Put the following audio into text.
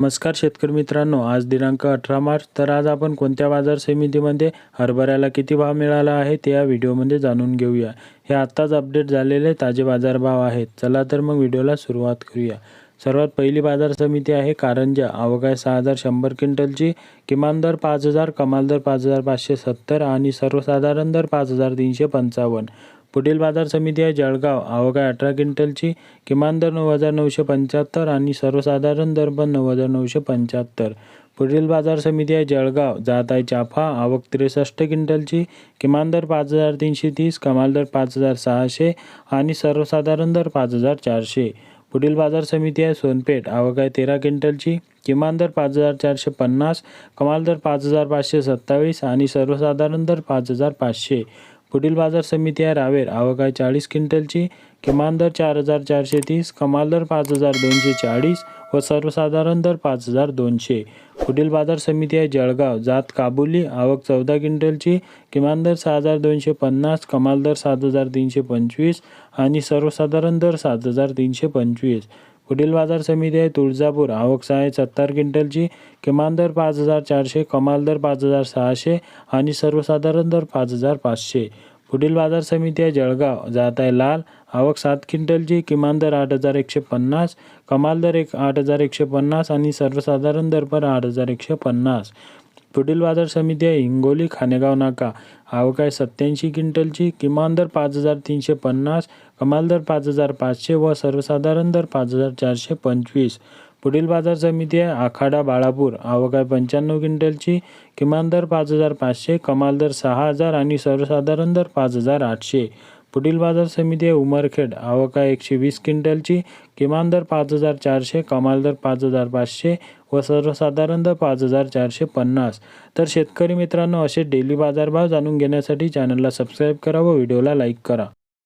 नमस्कार शेतकरी मित्रांनो आज दिनांक अठरा मार्च. तर आज आपण कोणत्या बाजार समितीमध्ये हरभऱ्याला किती भाव मिळाला आहे ते या व्हिडिओमध्ये जाणून घेऊया. हे आत्ताच अपडेट झालेले ताजे बाजारभाव आहेत. चला तर मग व्हिडिओला सुरुवात करूया. सर्वात पहिली बाजार समिती आहे कारंजा. अवघाय सहा हजार शंभर क्विंटलची. किमान दर पाच हजार कमाल दर पाच हजार पाचशे सत्तर आणि सर्वसाधारण दर पाच हजार तीनशे पंचावन्न. पुढील बाजार समिती आहे जळगाव. आवक आहे अठरा क्विंटलची किमान दर नऊ हजार नऊशे पंच्याहत्तर आणि सर्वसाधारण दर पण नऊ हजार नऊशे पंच्याहत्तर. पुढील बाजार समिती आहे जळगाव. जात आहे चाफा. आवक त्रेसष्ट क्विंटलची किमान दर पाच हजार तीनशे तीस कमाल दर पाच हजार सहाशे आणि सर्वसाधारण दर पाच हजार चारशे. पुढील बाजार समिती आहे सोनपेठ. आवक आहे तेरा क्विंटलची किमान दर पाच हजार चारशे पन्नास कमाल दर पाच हजार पाचशे सत्तावीस आणि सर्वसाधारण दर पाच हजार पाचशे. पुढील बाजार समिती आहे रावेर. आवक आहे चाळीस क्विंटलची. किमान दर चार हजार चारशे तीस. कमाल दर पाच हजार दोनशे चाळीस व सर्वसाधारण दर पाच हजार दोनशे. पुढील बाजार समिती आहे जळगाव. जात काबुली. आवक चौदा क्विंटलची. किमान दर सहा हजार दोनशे पन्नास. कमाल दर सात हजार तीनशे पंचवीस आणि सर्वसाधारण दर सात हजार तीनशे पंचवीस. पुढील बाजार समिती आहे तुळजापूर. आवक सहा आहे सत्तर क्विंटलची. किमान दर पाच हजार चारशे कमाल दर पाच हजार सहाशे आणि सर्वसाधारण दर पाच हजार पाचशे. पुढील बाजार समिती आहे जळगाव. जात आहे लाल. आवक सात क्विंटलची. किमान दर आठ हजार एकशे पन्नास कमाल दर एक आठ हजार एकशे पन्नास आणि सर्वसाधारण दर पर आठ हजार एकशे पन्नास. पुढील बाजार समिती आहे. हिंगोली खानेगाव नाका. आवक आहे सत्याऐंशी क्विंटलची. किमान दर पाच हजार तीनशे पन्नास कमाल दर पाच हजार पाचशे व सर्वसाधारण दर पाच हजार चारशे पंचवीस. पुढील बाजार समिती आहे आखाडा बाळापूर. आवक आहे पंच्याण्णव क्विंटलची. किमान दर पाच हजार पाचशे कमाल दर सहा हजार आणि सर्वसाधारण दर पाच हजार आठशे. पुढील बाजार समिती आहे उमरखेड. आवक आहे एकशे वीस क्विंटलची. किमान दर पाच हजार चारशे कमाल दर पाच हजार पाचशे व सर्वसाधारण दर पाच हजार चारशे पन्नास. तर शेतकरी मित्रांनो असे डेली बाजारभाव जाणून घेण्यासाठी चॅनलला सबस्क्राईब करा व व्हिडिओला लाईक करा.